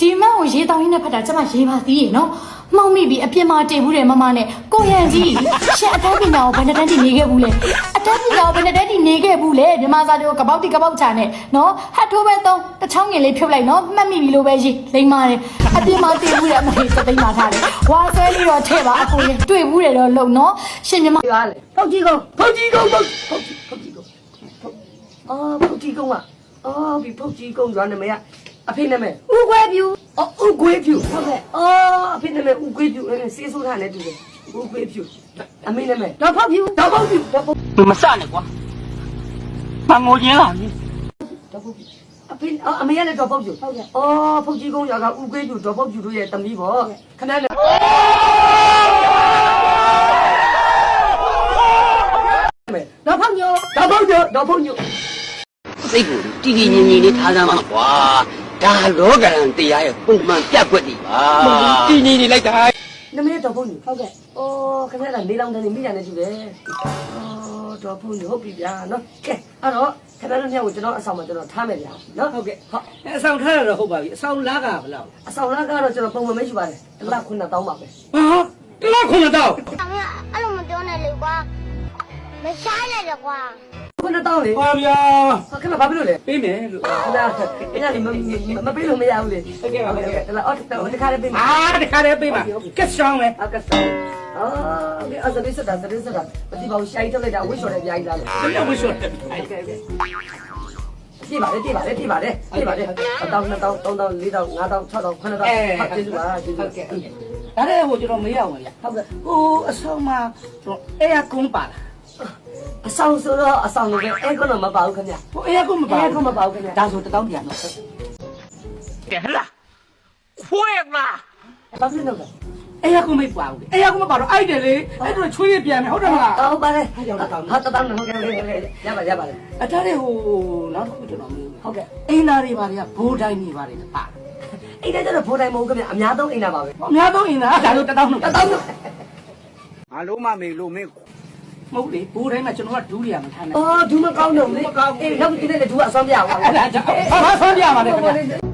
ဒီမတ်ကိုရေးတောင်းရင်းနဲ့ဖတ်တာကျမရေးပါသေးရေနော်မှောက်မိပြီအပြစ်မတည်ဘူးတယ်မမနဲ့ကိုရန်ကြီးရှင်အတန်းပညာကိုဘယ်နှစ်တန်းတိနေခဲ့ဘူးလဲအတန်းပညာကိုဘယ်နှစ်တန်းတိနေခဲ့ဘူးလဲမြန်မာစာတွေကိုကပောက်တိကပောက်ချာနဲ့နော်ဟတ်ထိုးပဲသုံးတစ်ချောင်းငင်လေးဖြုတ်လိုက်နော်မှတ်မိပြီလို့ပဲရေးလိမ့်ပါတယ်အပြစ်မတည်ဘူးတယ်အမလေးစသိမ်းလာထားတယ်ဝါဆွဲလေးတော့ထဲပါအကိုရင်တွေ့ဘူးတယ်တော့လုံနော်ရှင်မြမရွာလေဖောက်ကြီးကုန်းဖောက်ကြီးကုန်းဖောက်ဖောက်ကြီးဖောက်ကြီးကုန်းဖောက်အော်ဖောက်ကြီးကုန်းကအော်ဒီဖောက်ကြီးကုန်းရွာနာမည်က အဖေနာမည်ဥကွဲပြူအော်ဥကွဲပြူဟုတ်ကဲ့အော်အဖေနာမည်ဥကွဲပြူအဲ့ဆေးဆိုးတာလည်းတူတယ်ဥကွဲပြူအမေနာမည်ဒေါက်ဖောက်ပြူဒေါက်ဖောက်ပြူဒေါက်ဖောက်သူမစနဲ့ကွာမငိုခြင်းလားဒေါက်ဖောက်ပြူအဖေအမေကလည်းဒေါက်ဖောက်ပြူဟုတ်ကဲ့အော်ဖုတ်ကြီးကုန်းရောက်ကဥကွဲပြူဒေါက်ဖောက်ပြူတို့ရဲ့တမီးပေါ့ခဏလေးဒေါက်ဖောက်ညိုဒေါက်ဖောက်ညိုဒေါက်ဖောက်ညိုစိတ်ကိုတည်တည်ငြိမ်ငြိမ်လေးထားစမ်းပါကွာ ဒါလောကရန်တရားရဲ့ပုံမှန်ပြတ်ကွက်တွေပါတည်ငြိမ်နေလိုက်တာနမည်တော့ဖုန်းကြီးဟုတ်ကဲ့အော်ခင်ဗျားကနေလောင်တယ်မိတယ်နဲ့တူတယ်အော်တော့ဖုန်းကြီးဟုတ်ပြီဗျာနော်ကဲအဲ့တော့ခင်ဗျားတို့ညကိုကျွန်တော်အဆောင်မှာကျွန်တော်ထားမယ်ဗျာနော်ဟုတ်ကဲ့ဟုတ်အဆောင်ထားရတော့ဟုတ်ပါပြီအဆောင်လားကဘယ်လောက်အဆောင်လားကတော့ကျွန်တော်ပုံမှန်မရှိပါတယ်တစ်လ9000ပါပဲဟာတလားခုနတော့။အမေအဲ့လိုမပြောနဲ့လေကွာ။မရှားနဲ့လေကွာ 9000လေပါဗျာဟုတ်ခင်ဗျာဘာဖြစ်လို့လဲပေးမယ်လို့ခင်ဗျာခင်ဗျာဒီမပေးလို့မရဘူးလေဟုတ်ကဲ့ပါဟုတ်ကဲ့တစ်လအော်တော့ဒီခါလေးပေးမယ်အာတခါတည်းပေးပါကက်ဆောင်မယ်အကစားအော်ဒီအစရိစတာစရိစတာမတိပါဘူးရှိုင်းထုတ်လိုက်တာဝှှော်တယ်ပြားကြီးလားလေဘယ်လိုဝှရှော့တယ်ဟုတ်ကဲ့ကဲပြပါလေပြပါလေပြပါလေပြပါလေ1000 2000 3000 4000 5000 6000 9000ဟုတ်ကျေးဇူးပါကျေးဇူးဟုတ်ကဲ့ဒါလည်းဟိုကျွန်တော်မေးရအောင်ဗျာဟုတ်ကဲ့ဟိုအဆောင်မှာကျွန်တော်အဲယာကွန်ပါလား အဆောင်ဆိုတော့အဆောင်လည်းအဲကွန်းတော့မပါဘူးခင်ဗျဟိုအဲကွန်းမပါအဲကွန်းမပါဘူးခင်ဗျဒါဆိုတပေါင်းပြန်တော့ကဲဟလာခွဲမလားဘာဖြစ်လို့လဲအဲကွန်းမပါဘူးအဲကွန်းမပါတော့အိုက်တယ်လေအဲ့တော့ချွေးရပြန်မယ်ဟုတ်တယ်မလားဟုတ်ပါတယ်ဟာကြောင့်တော့ဟာတပေါင်းမဟုတ်ကဲရပါရပါတယ်အထားတဲ့ဟိုနောက်တစ်ခုကျွန်တော်မေးဘူးဟုတ်ကဲ့အိမ်သားတွေပါတွေကဘိုးတိုင်းတွေပါတွေပါအိမ်သားကျတော့ဘိုးတိုင်းမဟုတ်ခင်ဗျအများဆုံးအိမ်သားပါပဲအများဆုံးအိမ်သားဒါဆိုတပေါင်းတော့တပေါင်းတော့အားလုံးမမေလို့မင်း ဟုတ်လေဘိုးတိုင်းမှာကျွန်တော်ကဒူးရမှာထားနေအော်ဒူးမကောင်းတော့လေအေးနောက်ဒီနေ့လည်းဒူးအဆောင်ပြအောင်အဲ့ဒါကြောင့်ဘာဆွမ်းပြပါလဲခင်ဗျာ